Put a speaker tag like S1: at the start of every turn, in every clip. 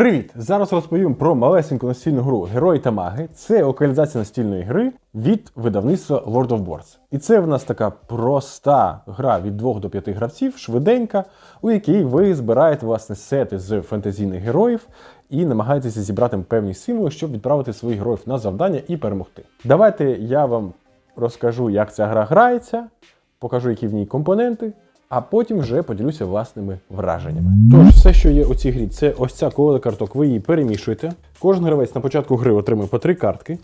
S1: Привіт! Зараз розповім про малесеньку настільну гру Герої та маги. Це локалізація настільної гри від видавництва World of Boards. І це в нас така проста гра від 2 до 5 гравців, швиденька, у якій ви збираєте власне сети з фентезійних героїв і намагаєтеся зібрати певні символи, щоб відправити своїх героїв на завдання і перемогти. Давайте я вам розкажу, як ця гра грається, покажу, які в ній компоненти. А потім вже поділюся власними враженнями. Тож, все, що є у цій грі, це ось ця колода карток. Ви її перемішуєте. Кожен гравець на початку гри отримує по три картки.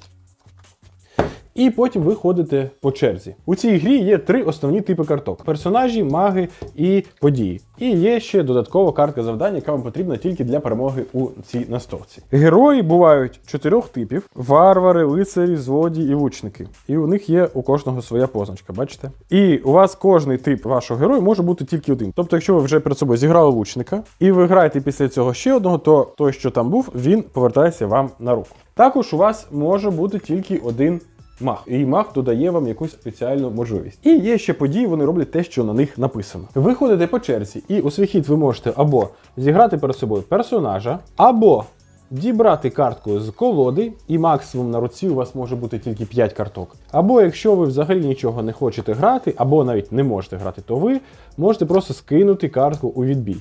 S1: І потім ви ходите по черзі. У цій грі є три основні типи карток: персонажі, маги і події. І є ще додаткова картка завдання, яка вам потрібна тільки для перемоги у цій настолці. Герої бувають чотирьох типів: варвари, лицарі, злодії і лучники. І у них є у кожного своя позначка, бачите? І у вас кожний тип вашого героя може бути тільки один. Тобто, якщо ви вже перед собою зіграли лучника, і ви граєте після цього ще одного, то той, що там був, він повертається вам на руку. Також у вас може бути тільки один маг. І маг додає вам якусь спеціальну можливість. І є ще події, вони роблять те, що на них написано. Ви ходите по черзі, і у свій хід ви можете або зіграти перед собою персонажа, або дібрати картку з колоди, і максимум на руці у вас може бути тільки 5 карток. Або якщо ви взагалі нічого не хочете грати, або навіть не можете грати, то ви можете просто скинути картку у відбій.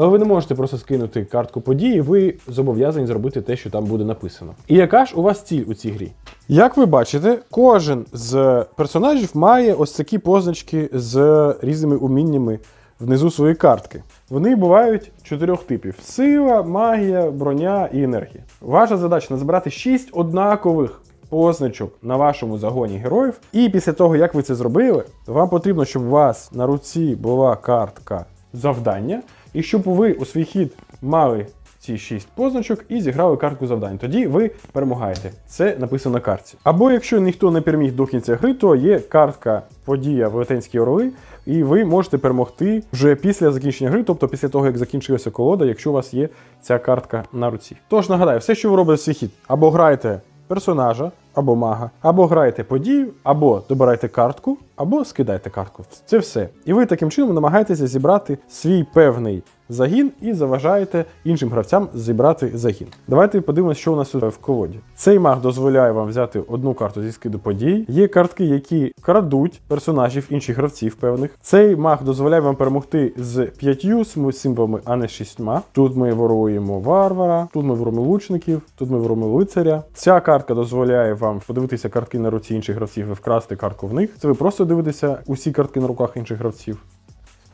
S1: Але ви не можете просто скинути картку події, ви зобов'язані зробити те, що там буде написано. І яка ж у вас ціль у цій грі? Як ви бачите, кожен з персонажів має ось такі позначки з різними уміннями внизу своєї картки. Вони бувають чотирьох типів: сила, магія, броня і енергія. Ваша задача назбирати шість однакових позначок на вашому загоні героїв. І після того, як ви це зробили, вам потрібно, щоб у вас на руці була картка завдання, і щоб ви у свій хід мали ці шість позначок і зіграли картку завдань. Тоді ви перемагаєте. Це написано на картці. Або якщо ніхто не переміг до кінця гри, то є картка подія Велетенські орли, і ви можете перемогти вже після закінчення гри, тобто після того, як закінчилася колода, якщо у вас є ця картка на руці. Тож нагадаю, все, що ви робите в свій хід, або граєте персонажа, або мага, або граєте подію, або добираєте картку, або скидаєте картку. Це все. І ви таким чином намагаєтеся зібрати свій певний загін і заважаєте іншим гравцям зібрати загін. Давайте подивимося, що у нас в колоді. Цей маг дозволяє вам взяти одну карту зі скиду подій. Є картки, які крадуть персонажів інших гравців певних. Цей маг дозволяє вам перемогти з п'ятью символами, а не шістьма. Тут ми воруємо варвара, тут ми воруємо лучників, тут ми воруємо лицаря. Ця картка дозволяє вам подивитися картки на руці інших гравців і вкрасти картку в них. Це ви просто дивитеся усі картки на руках інших гравців.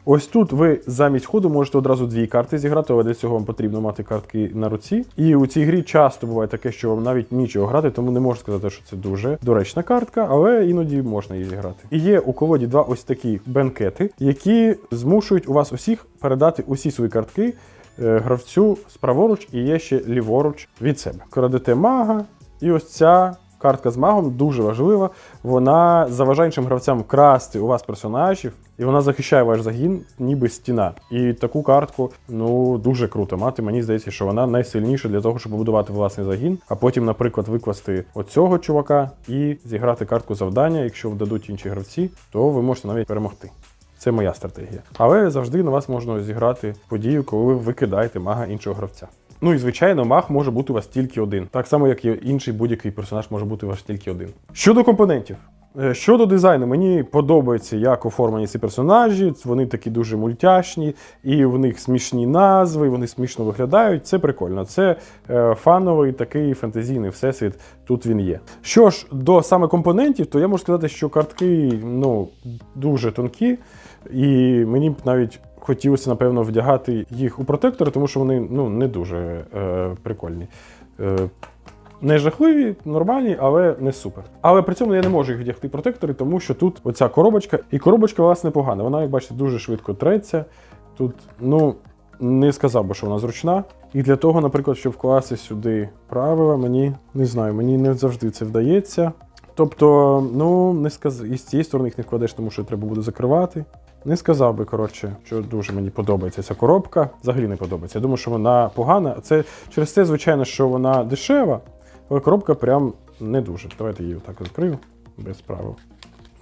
S1: Ось тут ви замість ходу можете одразу дві карти зіграти, але для цього вам потрібно мати картки на руці. І у цій грі часто буває таке, що вам навіть нічого грати, тому не можу сказати, що це дуже доречна картка, але іноді можна її зіграти. І є у колоді два ось такі бенкети, які змушують у вас усіх передати усі свої картки е, гравцю справоруч і є ще ліворуч від себе. Крадете мага, і ось ця. Картка з магом дуже важлива. Вона заважає іншим гравцям красти у вас персонажів, і вона захищає ваш загін, ніби стіна. І таку картку ну дуже круто мати. Мені здається, що вона найсильніша для того, щоб побудувати власний загін, а потім, наприклад, викласти оцього чувака і зіграти картку завдання. Якщо дадуть інші гравці, то ви можете навіть перемогти. Це моя стратегія. Але завжди на вас можна зіграти подію, коли ви викидаєте мага іншого гравця. Ну і звичайно, маг може бути у вас тільки один. Так само, як і інший будь-який персонаж може бути у вас тільки один. Щодо компонентів. Е, Щодо дизайну, мені подобається, як оформлені ці персонажі. Вони такі дуже мультяшні, і в них смішні назви, вони смішно виглядають. Це прикольно. Це е, фановий такий фентезійний всесвіт. Тут він є. Що ж, до саме компонентів, то я можу сказати, що картки ну, дуже тонкі, і мені навіть хотілося, напевно, вдягати їх у протектори, тому що вони ну, не дуже е, прикольні. Е, не жахливі, нормальні, але не супер. Але при цьому я не можу їх вдягти протектори, тому що тут оця коробочка, і коробочка, власне, непогана. Вона, як бачите, дуже швидко треться. Тут, ну, не сказав би, що вона зручна. І для того, наприклад, щоб вкласти сюди правила, мені не знаю, мені не завжди це вдається. Тобто, ну, не сказ... і з цієї сторони їх не вкладеш, тому що треба буде закривати. Не сказав би, коротше, що дуже мені подобається ця коробка. Взагалі не подобається. Я думаю, що вона погана. Це через те, звичайно, що вона дешева, але коробка прям не дуже. Давайте її отак відкрию без правил.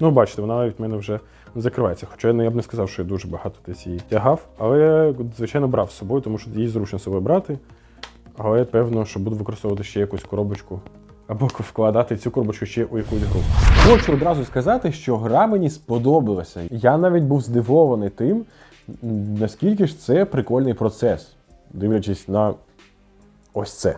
S1: Ну, бачите, вона навіть в мене вже не закривається. Хоча я б не сказав, що я дуже багато десь її тягав, але я, звичайно, брав з собою, тому що її зручно з собою брати. але певно, що буду використовувати ще якусь коробочку. Або вкладати цю коробочку ще у якусь гру. Хочу одразу сказати, що гра мені сподобалася. Я навіть був здивований тим, наскільки ж це прикольний процес, дивлячись на ось це.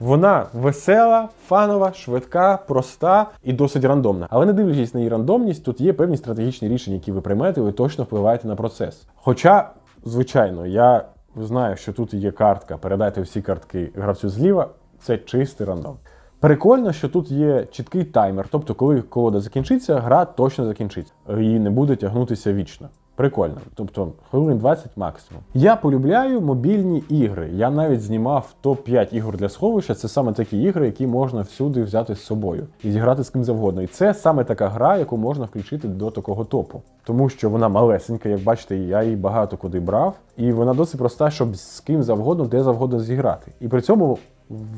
S1: Вона весела, фанова, швидка, проста і досить рандомна. Але не дивлячись на її рандомність, тут є певні стратегічні рішення, які ви приймете, ви точно впливаєте на процес. Хоча, звичайно, я знаю, що тут є картка, передайте всі картки гравцю зліва, це чистий рандом. Прикольно, що тут є чіткий таймер, тобто, коли колода закінчиться, гра точно закінчиться і не буде тягнутися вічно. Прикольно, тобто хвилин 20 максимум. Я полюбляю мобільні ігри. Я навіть знімав топ-5 ігор для сховища. Це саме такі ігри, які можна всюди взяти з собою і зіграти з ким завгодно. І це саме така гра, яку можна включити до такого топу. Тому що вона малесенька, як бачите, я її багато куди брав, і вона досить проста, щоб з ким завгодно, де завгодно зіграти. І при цьому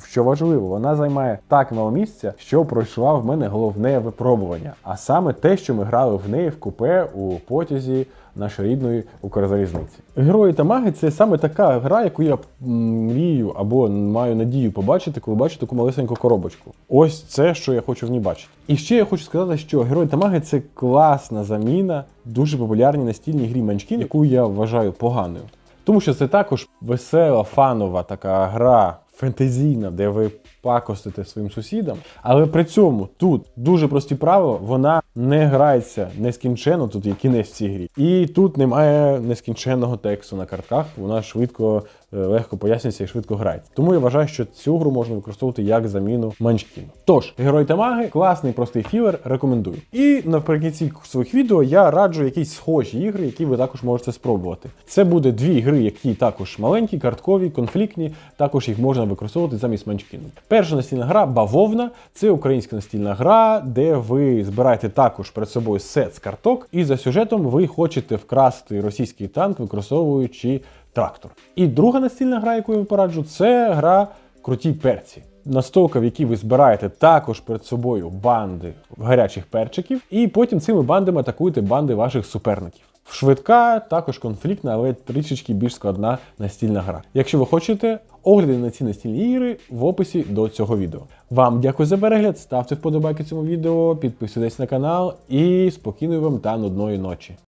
S1: що важливо, вона займає так мало місця, що пройшла в мене головне випробування. А саме те, що ми грали в неї в купе у потязі нашої рідної Укрзалізниці. Герої та маги це саме така гра, яку я мрію або маю надію побачити, коли бачу таку малесеньку коробочку. Ось це, що я хочу в ній бачити. І ще я хочу сказати, що герої та маги це класна заміна дуже популярній настільній грі Манчкін, яку я вважаю поганою. Тому що це також весела, фанова така гра, фентезійна, де ви пакостите своїм сусідам. Але при цьому тут дуже прості правила, вона не грається нескінченно, тут є кінець в цій грі. І тут немає нескінченного тексту на картках, вона швидко, е, легко пояснюється і швидко грається. Тому я вважаю, що цю гру можна використовувати як заміну манчкіну. Тож, герой та маги, класний простий філер, рекомендую. І наприкінці своїх відео я раджу якісь схожі ігри, які ви також можете спробувати. Це буде дві гри, які також маленькі, карткові, конфліктні. Також їх можна використовувати замість манчкіну. Перша настільна гра бавовна. Це українська настільна гра, де ви збираєте також перед собою сет з карток, і за сюжетом ви хочете вкрасти російський танк, використовуючи трактор. І друга настільна гра, яку я пораджу, це гра Круті перці. Настолка, в якій ви збираєте також перед собою банди гарячих перчиків, і потім цими бандами атакуєте банди ваших суперників. Швидка, також конфліктна, але трішечки більш складна настільна гра. Якщо ви хочете, огляди на ці настільні ігри в описі до цього відео. Вам дякую за перегляд, ставте вподобайки цьому відео, підписуйтесь на канал і спокійної вам та нудної ночі.